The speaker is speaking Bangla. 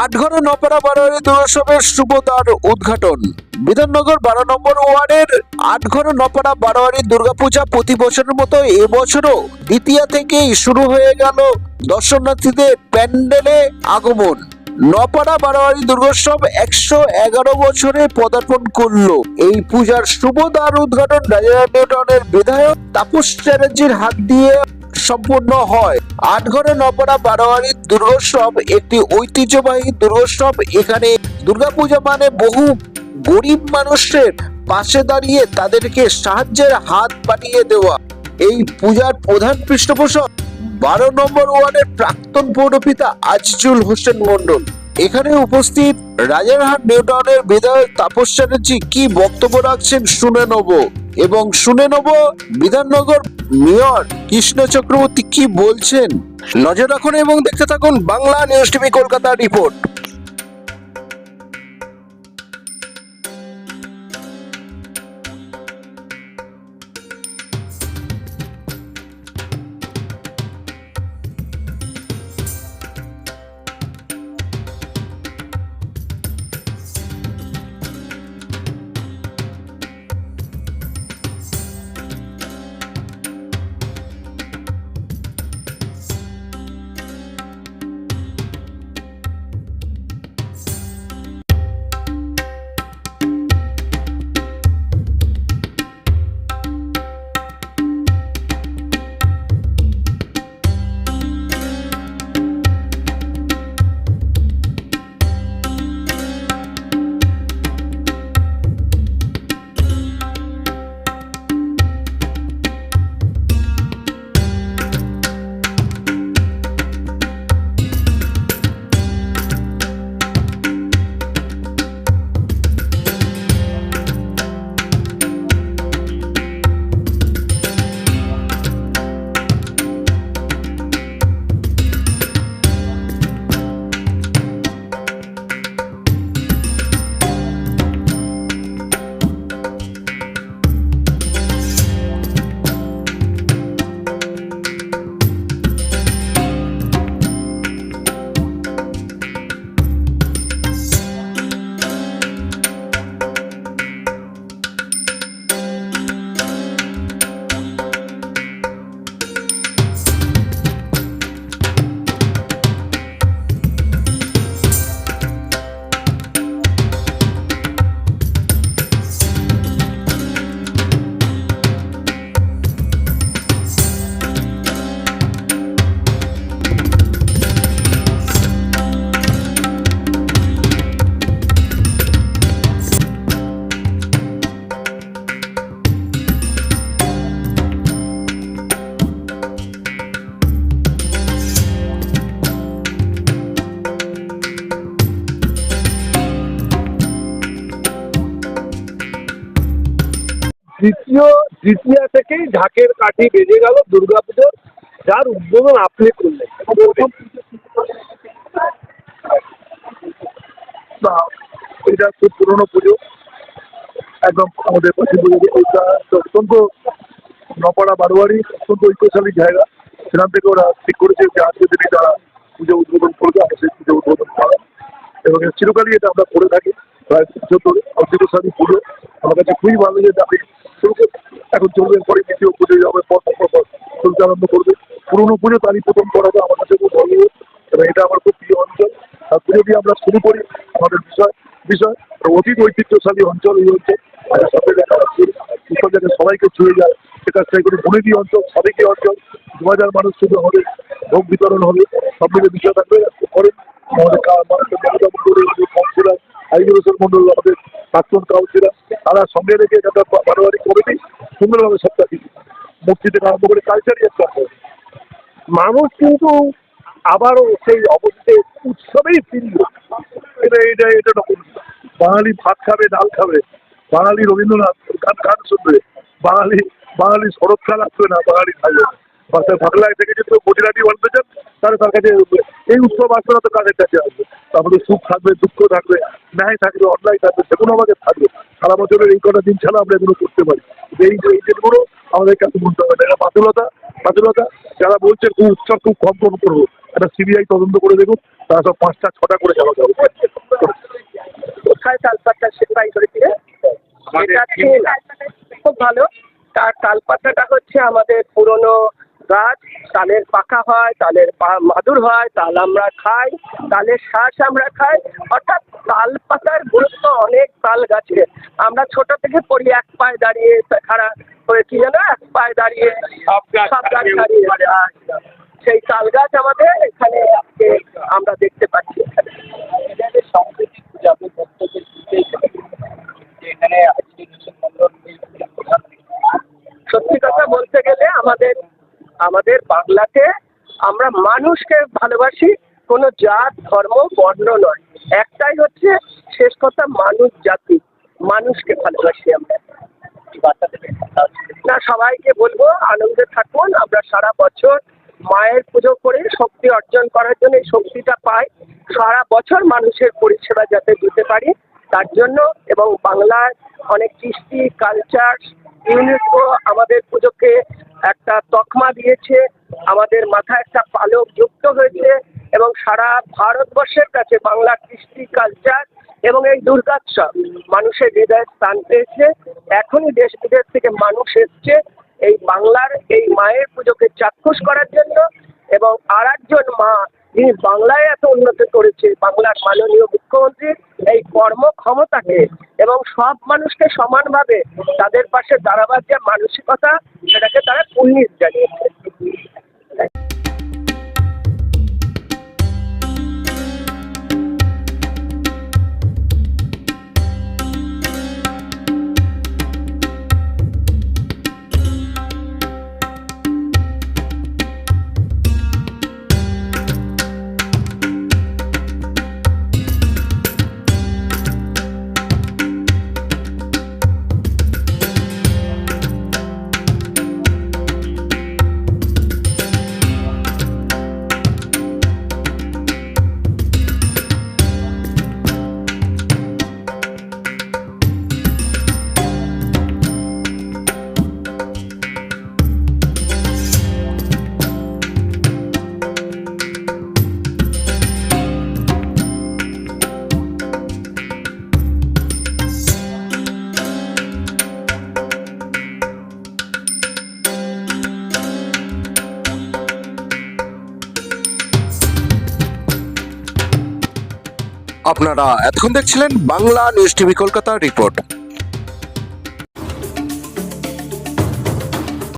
আটঘরে নপাড়া বারোয়ারি দুর্গোৎসবের শুভদার উদ্ঘাটন। বিধাননগর বারো নম্বর ওয়ার্ডের আটঘরে নপাড়া বারোয়ারি দুর্গাপূজা প্রতি বছরের মতো এবছরও দ্বিতীয়া থেকেই শুরু হয়ে গেল দর্শনার্থীদের প্যান্ডেলে আগমন। নপাড়া বারোয়ারি দুর্গোৎসব একশো এগারো বছরে পদার্পণ করল। এই পূজার শুভদার উদ্ঘাটন বিধায়ক তাপস চ্যাটার্জির হাত দিয়ে সম্পূর্ণ হয়। আটঘরে নবরা বারোয়ারির দুর্গোৎসব, একটি ঐতিহ্যবাহী দুর্গোৎসব। এখানে দুর্গাপূজা মানে বহু গরিব মানুষের পাশে দাঁড়িয়ে তাদেরকে সাহায্যের হাত বাড়িয়ে দেওয়া। এই পূজার প্রধান পৃষ্ঠপোষক বারো নম্বর ওয়ার্ডের প্রাক্তন পৌরপিতা আজিজুল হোসেন মন্ডল এখানে উপস্থিত রাজারহাট নিউটাউনের বিধায়ক তাপস চ্যাটার্জি কি বক্তব্য রাখছেন শুনে নেব। এবং শুনে নেব বিধাননগর মেয়র কৃষ্ণ চক্রবর্তী কি বলছেন। নজর রাখুন এবং দেখতে থাকুন Bangla news TV Kolkata report. দ্বিতীয় দ্বিতীয়া থেকেই ঢাকের কাঠি বেজে গেল দুর্গাপুজোর, যার উদ্বোধন আপনি করলেন। এটা খুব পুরনো পুজো। একদম আমাদের পাশে পুজো এটা অত্যন্ত নপাড়া বারোয়ারি, অত্যন্ত ঐক্যশালী জায়গা। সেখান থেকে ওরা ঠিক করেছে যে আজকে দিনে তারা পুজো উদ্বোধন করবে, আমরা সেই পুজো উদ্বোধন করা এবং চিরকালই এটা আমরা করে থাকি। প্রায় পুজো ধরে পুজো। আমার কাছে খুবই ভালো যে আপনি করে এখন চলবে, পরে দ্বিতীয় পুজো যাবে পর পর চলতে আরম্ভ করবে। পুরনো পুজো তারই প্রথম করাটা আমার কাছে খুব ভালো। এবং এটা আমার খুব প্রিয় অঞ্চল। আর পুজো দিয়ে আমরা শুরু করি আমাদের বিষয় বিষয়। অতীত ঐতিহ্যশালী অঞ্চল এই অঞ্চল আমাদের দেখা যাচ্ছে এইসব জায়গায় সবাইকে ছুঁয়ে যায় সেটা সেই করে বনেদি অঞ্চল, সাবেকি অঞ্চল। দু হাজার মানুষ শুধু হবে ভোগ বিতরণ হবে, সব মিলে বিষয় থাকবে। করে আমাদের মানুষের মমতা মন্ডল মন্ডল আমাদের প্রাক্তন কাউন্সিলার তারা সঙ্গে রেখে একটা বারোয়ারি কমিটি সুন্দরভাবে সবটা কিছু মূর্তি থেকে আরম্ভ করে কালচারই একটা মানুষ কিন্তু আবারও সেই অবশ্যই উৎসবেই ফিরল এটা এটা এটা রকম বাঙালি ভাত খাবে, ডাল খাবে। বাঙালি রবীন্দ্রনাথ গান গান শুনবে। বাঙালি বাঙালি শরৎকাল আসবে না, বাঙালি থাকবে বাসায় বাংলায় থেকে যদি গুজরাটি বলতে চান তাহলে তার কাছে এই উৎসব আসবে না তো কাদের কাছে আসবে? তারপরে সুখ থাকবে, দুঃখ থাকবে, ন্যায় থাকবে, অন্যায় থাকবে সেগুলো আমাদের থাকবে। সারা বছরের এই কটা দিন ছাড়া আমরা এগুলো করতে পারি। এই যে এই দিনগুলো আমাদের কাছে বলতে হবে দেখা বাতুলতা বাতুলতা যারা বলছে খুব উৎসব খুব কম কম করব একটা সিবিআই তদন্ত করে দেখুন তারা সব পাঁচটা ছটা করে যাওয়া যাবে। কোথায় তালপাতা সেটাই করেছিলে খুব ভালো। তার তালপাতাটা হচ্ছে আমাদের পুরনো গাছ তালের পাকা হয় তালের পা- মাদুর হয় তাল আমরা খাই তালের শ্বাস আমরা খাই। অর্থাৎ তাল পাতার গুরুত্ব অনেক তাল গাছের। আমরা ছোট থেকে পড়ি এক পায়ে দাঁড়িয়ে খাড়া হয়ে কি জানো এক পায়ে দাঁড়িয়ে সব গাছ দাঁড়িয়ে। সেই তাল গাছ আমাদের এখানে আজকে আমরা দেখতে পাচ্ছি। এখানে পূজা আজকে সত্যি কথা বলতে গেলে আমাদের আমাদের বাংলাতে আমরা মানুষকে ভালোবাসি, কোনো জাত, ধর্ম, বর্ণ নয়। একটাই হচ্ছে শেষ কথা মানুষ, জাতি। মানুষকে ভালোবাসি আমরা। না, সবাইকে বলব, আনন্দে থাকুন। আমরা সারা বছর মায়ের পুজো করে শক্তি অর্জন করার জন্য এই শক্তিটা পাই। সারা বছর মানুষের পরিষেবা যাতে দিতে পারি, তার জন্য এবং বাংলার অনেক কৃষ্টি কালচার ইউনেস্কো আমাদের পুজোকে একটা তকমা দিয়েছে। আমাদের মাথায় একটা পালক যুক্ত হয়েছে এবং সারা ভারতবর্ষের কাছে বাংলা কৃষ্টি কালচার এবং এই দুর্গোৎসব মানুষের হৃদয়ে স্থান পেয়েছে। এখনই দেশ বিদেশ থেকে মানুষ এসছে এই বাংলার, এই মায়ের পুজোকে চাক্ষুষ করার জন্য এবং আর একজন মা যিনি বাংলায় এত উন্নতি করেছে, বাংলার মাননীয় মুখ্যমন্ত্রী, এই কর্মক্ষমতাকে এবং সব মানুষকে সমানভাবে তাদের পাশে দাঁড়াবার যে মানসিকতা সেটাকে তারা পুণ্যিত জানিয়েছে। আপনারা এতক্ষণ দেখছিলেন Bangla news TV Kolkata report.